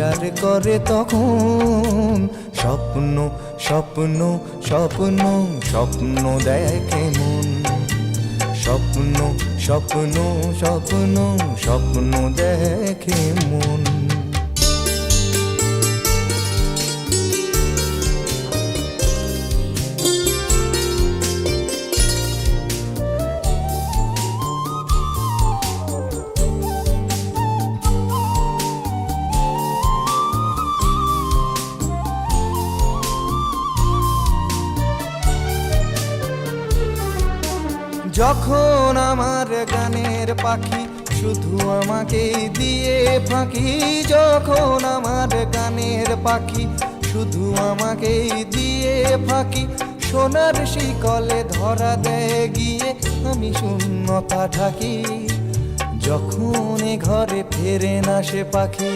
আর করে তখন স্বপ্ন স্বপ্ন স্বপ্ন স্বপ্ন দেখে মন স্বপ্ন স্বপ্ন স্বপ্ন স্বপ্ন দেখে মন যখন আমার গানের পাখি শুধু আমাকে দিয়ে ফাঁকি, যখন আমার গানের পাখি শুধু আমাকে দিয়ে ফাঁকি, সোনার শিকলে ধরা দেয় গিয়ে আমি শূন্যতা ঢাকি, যখন ঘরে ফেরে না সে পাখি।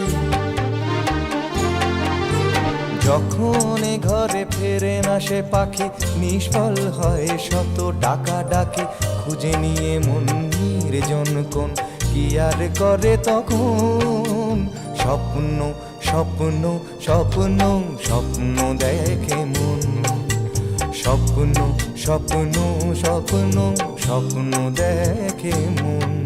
যখন ঘরে ফেরে না সে পাখি, নিষ্ফল হয় শত ডাকা ডাকে খুঁজে নিয়ে মন নির্জন কোন, কি আর করে তখন? স্বপ্ন স্বপ্ন স্বপ্ন স্বপ্ন দেখে মন। স্বপ্ন স্বপ্ন স্বপ্ন স্বপ্ন দেখে মন।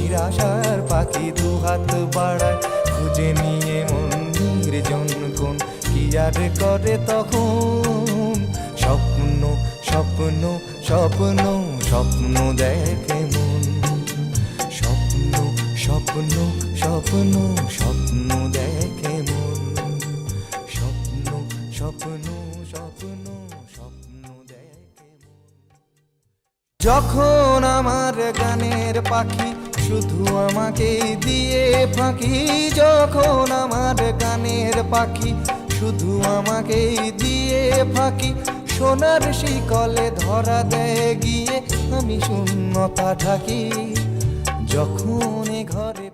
নিরাশার পাখি দুহাত বাড়ায়, খুঁজে নিয়ে মন নির্জন কোন কি আর করে তখন? স্বপ্ন স্বপ্ন স্বপ্ন স্বপ্ন দেখে মন। স্বপ্ন স্বপ্ন স্বপ্ন স্বপ্ন দেখে মন। স্বপ্ন স্বপ্ন স্বপ্ন স্বপ্ন দেখে। যখন আমার গানের পাখি শুধু আমাকে দিয়ে ফাঁকি, যখন আমার কানের পাখি। শুধু আমাকে দিয়ে ফাঁকি, সোনার শিকলে ধরা দেয় গিয়ে আমি শূন্যতা ঢাকি। যখন ঘরে